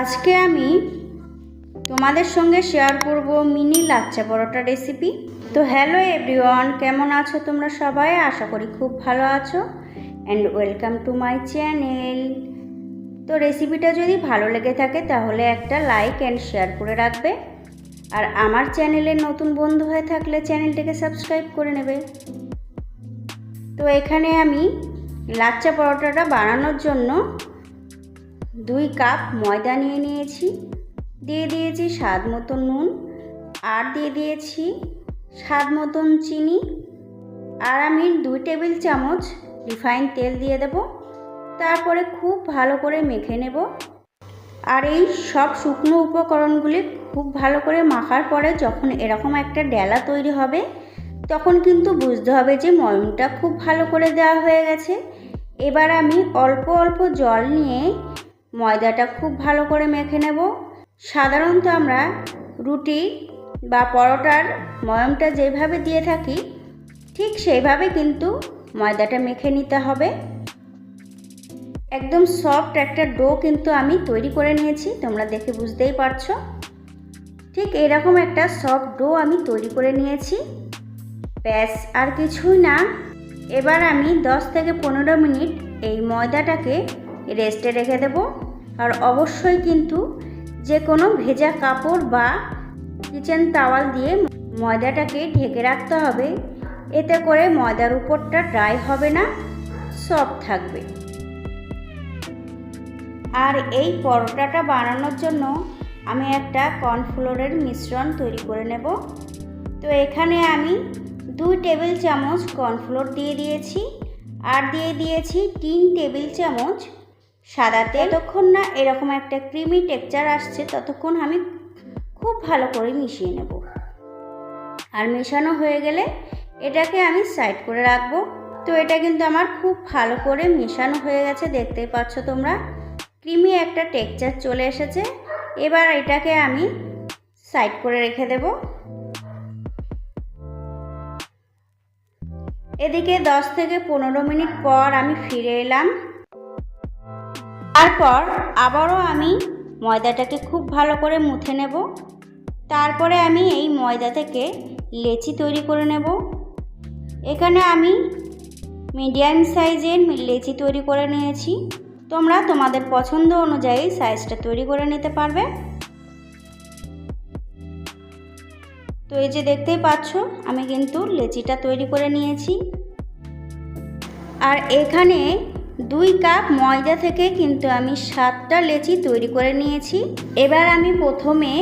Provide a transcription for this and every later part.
আজকে আমি তোমাদের সঙ্গে শেয়ার করব মিনি লাচ্চা পরোটা রেসিপি তো হ্যালো এভরিওয়ান কেমন আছো তোমরা সবাই? আশা করি খুব ভালো আছো। And welcome to my channel তো রেসিপিটা যদি ভালো লেগে থাকে, তাহলে একটা লাইক অ্যান্ড শেয়ার করে রাখবে। আর আমার চ্যানেলের নতুন বন্ধু হয়ে থাকলে চ্যানেলটাকে সাবস্ক্রাইব করে নেবে। তো এখানে আমি লাচ্চা পরোটাটা বানানোর জন্য দুই কাপ ময়দা নিয়ে নিয়েছি। দিয়ে দিয়েছি স্বাদ মতো নুন। আর দিয়ে দিয়েছি স্বাদ মতন চিনি। আর আমি দুই টেবিল চামচ রিফাইন তেল দিয়ে দেব। তারপরে খুব ভালো করে মেখে নেব। আর এই সব শুকনো উপকরণগুলি খুব ভালো করে মাখার পরে যখন এরকম একটা ডেলা তৈরি হবে, তখন কিন্তু বুঝতে হবে যে ময়মটা খুব ভালো করে দেওয়া হয়ে গেছে। এবার আমি অল্প অল্প জল নিয়ে ময়দাটা খুব ভালো করে মেখে নেব। সাধারণত আমরা রুটি বা পরোটার ময়মটা যেভাবে দিয়ে থাকি, ঠিক সেইভাবে কিন্তু ময়দাটা মেখে নিতে হবে। একদম সফট একটা ডো কিন্তু আমি তৈরি করে নিয়েছি, তোমরা দেখে বুঝতেই পারছ। ঠিক এরকম একটা সফট ডো আমি তৈরি করে নিয়েছি। ব্যাস, আর কিছুই না। এবার আমি 10 থেকে পনেরো মিনিট এই ময়দাটাকে রেস্টে রেখে দেব। আর অবশ্যই কিন্তু যে কোনো ভেজা কাপড় বা কিচেন তাওয়াল দিয়ে ময়দাটাকে ঢেকে রাখতে হবে। এতে করে ময়দার উপরটা ড্রাই হবে না সফট থাকবে। আর এই পরোটাটা বানানোর জন্য আমি একটা কর্নফ্লোরের মিশ্রণ তৈরি করে নেব। তো এখানে আমি দুই টেবিল চামচ কর্নফ্লোর দিয়ে দিয়েছি। আর দিয়ে দিয়েছি তিন টেবিল চামচ সাদা যতক্ষণ না এরকম একটা ক্রিমি টেক্সচার আসছে ততক্ষণ আমি খুব ভালো করে মিশিয়ে নেব। আর মেশানো হয়ে গেলে এটাকে আমি সাইড করে রাখব। তো এটা কিন্তু আমার খুব ভালো করে মেশানো হয়ে গেছে দেখতেই পাচ্ছ তোমরা। ক্রিমি একটা টেক্সচার চলে এসেছে। এবার এটাকে আমি সাইড করে রেখে দেব। এদিকে 10 থেকে পনেরো মিনিট পর আমি ফিরে এলাম। তারপর আবারও আমি ময়দাটাকে খুব ভালো করে মুথে নেব। তারপরে আমি এই ময়দা থেকে লেচি তৈরি করে নেব। এখানে আমি মিডিয়াম সাইজের লেচি তৈরি করে নিয়েছি। তোমরা তোমাদের পছন্দ অনুযায়ী সাইজটা তৈরি করে নিতে পারবে। তো এই যে দেখতেই পাচ্ছ, আমি কিন্তু লেচিটা তৈরি করে নিয়েছি। আর এখানে দুই কাপ ময়দা থেকে কিন্তু আমি সাতটা লেচি তৈরি করে নিয়েছি। এবার আমি প্রথমে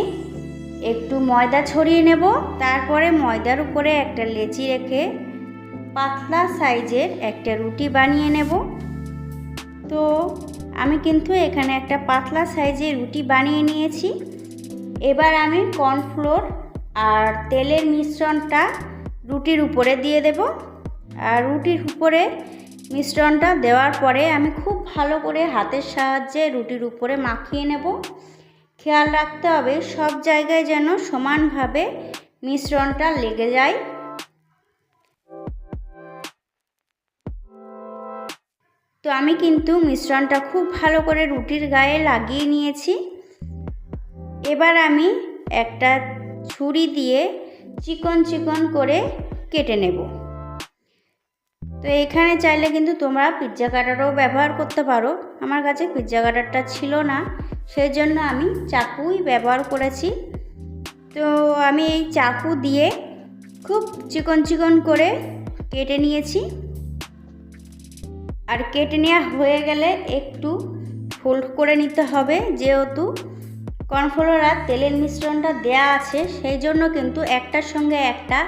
একটু ময়দা ছড়িয়ে নেব। তারপরে ময়দার উপরে একটা লেচি রেখে পাতলা সাইজের একটা রুটি বানিয়ে নেব। তো আমি কিন্তু এখানে একটা পাতলা সাইজের রুটি বানিয়ে নিয়েছি। এবার আমি কর্নফ্লোর আর তেলের মিশ্রণটা রুটির উপরে দিয়ে দেব। আর রুটির উপরে মিশ্রণটা দেওয়ার পরে আমি খুব ভালো করে হাতের সাহায্যে রুটির উপরে মাখিয়ে নেব। খেয়াল রাখতে হবে সব জায়গায় যেন সমানভাবে মিশ্রণটা লেগে যায়। তো আমি কিন্তু মিশ্রণটা খুব ভালো করে রুটির গায়ে লাগিয়ে নিয়েছি। এবার আমি একটা ছুরি দিয়ে চিকন চিকন করে কেটে নেব। তো এখানে চাইলে কিন্তু তোমরা পিৎজা কাটারও ব্যবহার করতে পারো। আমার কাছে পিৎজা কাটারটা ছিল না সেই জন্য আমি চাকুই ব্যবহার করেছি। তো আমি এই চাকু দিয়ে খুব চিকন চিকন করে কেটে নিয়েছি। আর কেটে নেওয়া হয়ে গেলে একটু ফোল্ড করে নিতে হবে, যেহেতু কর্নফ্লোর আর তেলের মিশ্রণটা দেয়া আছে, সেই জন্য কিন্তু একটার সঙ্গে একটা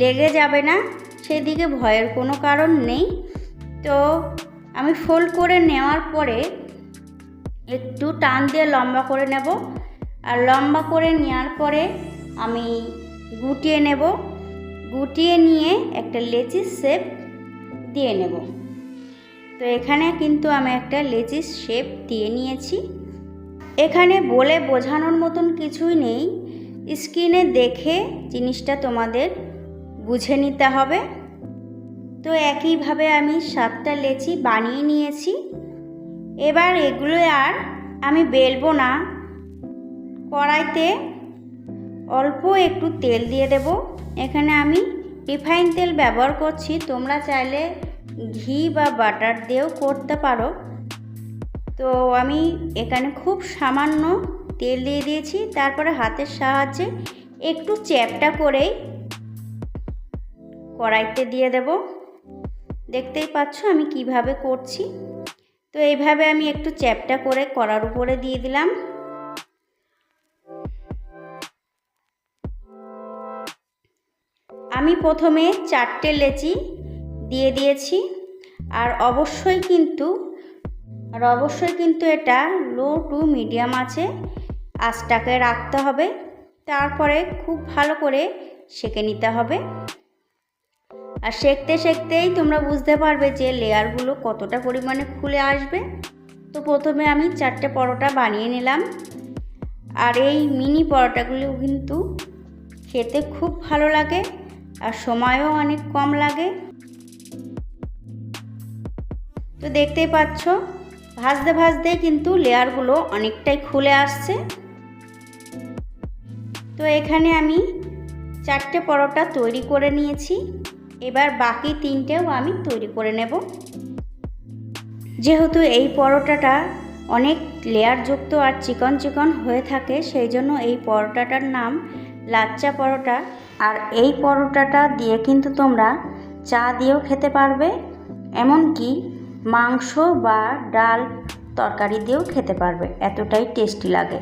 লেগে যাবে না। সেদিকে ভয়ের কোনো কারণ নেই। তো আমি ফোল্ড করে নেওয়ার পরে একটু টান দিয়ে লম্বা করে নেব। আর লম্বা করে নেওয়ার পরে আমি গুটিয়ে নেব। গুটিয়ে নিয়ে একটা লেচিস শেপ দিয়ে নেব। তো এখানে কিন্তু আমি একটা লেচিস শেপ দিয়ে নিয়েছি। এখানে বলে বোঝানোর মতন কিছুই নেই। স্ক্রিনে দেখে জিনিসটা তোমাদের বুঝে নিতে হবে। তো একইভাবে আমি সাতটা লেচি বানিয়ে নিয়েছি। এবার এগুলো আর আমি বেলবো না। কড়াইতে অল্প একটু তেল দিয়ে দেব। এখানে আমি রিফাইন তেল ব্যবহার করছি। তোমরা চাইলে ঘি বা বাটার দিয়েও করতে পারো। তো আমি এখানে খুব সামান্য তেল দিয়ে দিয়েছি। তারপরে হাতের সাহায্যে একটু চ্যাপটা করেই কড়াইতে দিয়ে দেব। দেখতেই পাচ্ছ আমি কীভাবে করছি। তো এইভাবে আমি একটু চ্যাপটা করে কড়ার উপরে দিয়ে দিলাম। আমি প্রথমে চারটে লেচি দিয়ে দিয়েছি। আর অবশ্যই কিন্তু, আর অবশ্যই কিন্তু এটা লো টু মিডিয়াম আছে, আঁচটাকে রাখতে হবে। তারপরে খুব ভালো করে সেঁকে নিতে হবে। আর সেঁকতে সেঁকতেই তোমরা বুঝতে পারবে যে লেয়ারগুলো কতটা পরিমাণে খুলে আসবে। তো প্রথমে আমি চারটে পরোটা বানিয়ে নিলাম। আর এই মিনি পরোটাগুলো কিন্তু খেতে খুব ভালো লাগে আর সময়ও অনেক কম লাগে। তো দেখতেই পাচ্ছ, ভাজতে ভাজতে কিন্তু লেয়ারগুলো অনেকটাই খুলে আসছে। তো এখানে আমি চারটে পরোটা তৈরি করে নিয়েছি। এবার বাকি তিনটেও আমি তৈরি করে নেব। যেহেতু এই পরোটাটা অনেক লেয়ারযুক্ত আর চিকন চিকন হয়ে থাকে, সেই জন্য এই পরোটাটার নাম লাচ্চা পরোটা। আর এই পরোটাটা দিয়ে কিন্তু তোমরা চা দিয়েও খেতে পারবে, এমনকি মাংস বা ডাল তরকারি দিয়েও খেতে পারবে, এতটাই টেস্টি লাগে।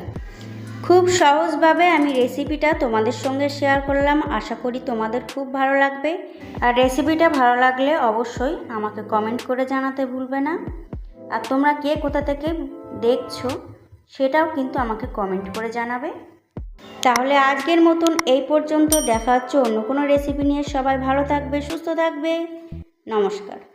খুব সহজভাবে আমি রেসিপিটা তোমাদের সঙ্গে শেয়ার করলাম। আশা করি তোমাদের খুব ভালো লাগবে। আর রেসিপিটা ভালো লাগলে অবশ্যই আমাকে কমেন্ট করে জানাতে ভুলবে না। আর তোমরা কে কোথা থেকে দেখছ, সেটাও কিন্তু আমাকে কমেন্ট করে জানাবে। তাহলে আজকের মতন এই পর্যন্ত। দেখা হচ্ছে অন্য কোনো রেসিপি নিয়ে। সবাই ভালো থাকবে, সুস্থ থাকবে। নমস্কার।